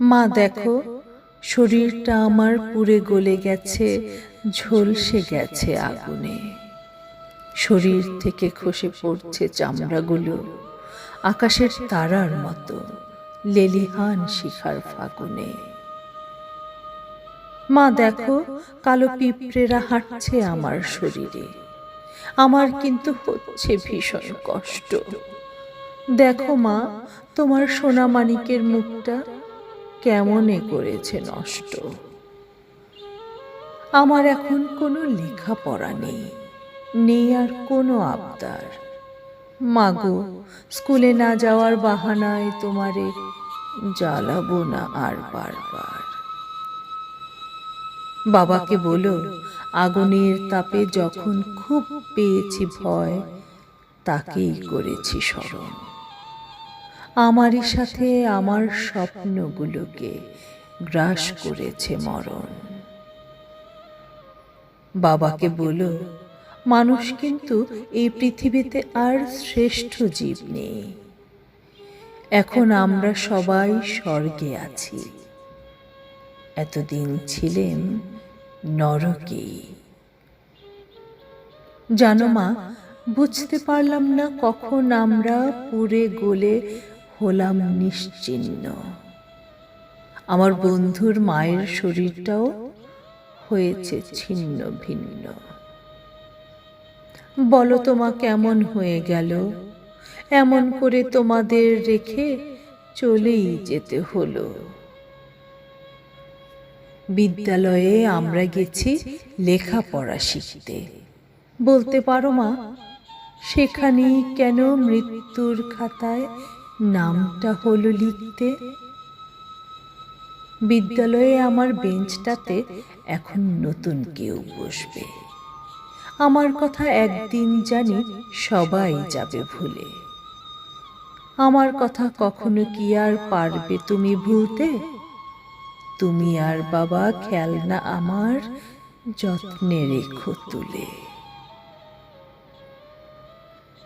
মা দেখো, শরীরটা আমার পুড়ে গলে গেছে, ঝলসে গেছে আগুনে। শরীর থেকে খসে পড়ছে চামড়াগুলো, আকাশের তারার মতো, লেলিহান শিখার ফাগুনে। মা দেখো, কালো পিঁপড়েরা হাঁটছে আমার শরীরে। আমার কিন্তু হচ্ছে ভীষণ কষ্ট। দেখো মা, তোমার সোনা মানিকের মুখটা কেমনে করেছে নষ্ট? আমার এখন কোনো লেখাপড়া নেই নেই আর কোনো আবদার। মাগো, স্কুলে না যাওয়ার বাহানায় তোমারে জ্বালাবো না আর বারবার। বাবাকে বলো, আগুনের তাপে যখন খুব পেয়েছি ভয়, তাকেই করেছি স্মরণ। আমারই সাথে আমার স্বপ্নগুলোকে গ্রাস করেছে মরণ। বাবাকে বলো, মানুষ কিন্তু এই পৃথিবীতে আর শ্রেষ্ঠ জীব নেই। এখন আমরা সবাই স্বর্গে আছি। এতদিন ছিলেন নরকেই জানো মা, বুঝতে পারলাম না কখন আমরা পুরে গলে হলাম নিশ্চিহ্ন আমার বন্ধুর মায়ের শরীরটাও হয়েছে ছিন্ন ভিন্ন। বলো তোমা কেমন হয়ে গেল? এমন করে তোমাদের রেখে চলেই যেতে হলো। বিদ্যালয়ে আমরা গেছি লেখাপড়া শিখতে। বলতে পারো মা, সেখানেই কেন মৃত্যুর খাতায় নামটা হলো লিখতে। বিদ্যালয়ে আমার বেঞ্চটাতে এখন নতুন কেউ বসবে। আমার কথা একদিন জানি সবাই যাবে ভুলে। আমার কথা কখনো কি আর পারবে তুমি ভুলতে? তুমি আর বাবা খেলনা আমার যত্নে রেখো তুলে।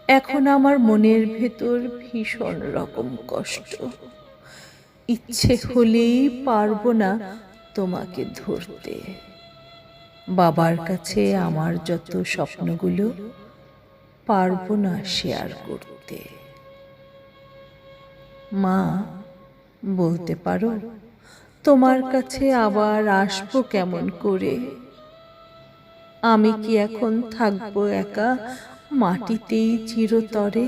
এখন আমার মনের ভেতর ভীষণ রকম কষ্ট। ইচ্ছে হলেই পারব না তোমাকে ধরতে। বাবার কাছে আমার যত স্বপ্নগুলো, পারব না শেয়ার করতে। মা, বলতে পারো, তোমার কাছে আবার আসব কেমন করে? আমি কি এখন থাকব একা? মাটিতেই চিরতরে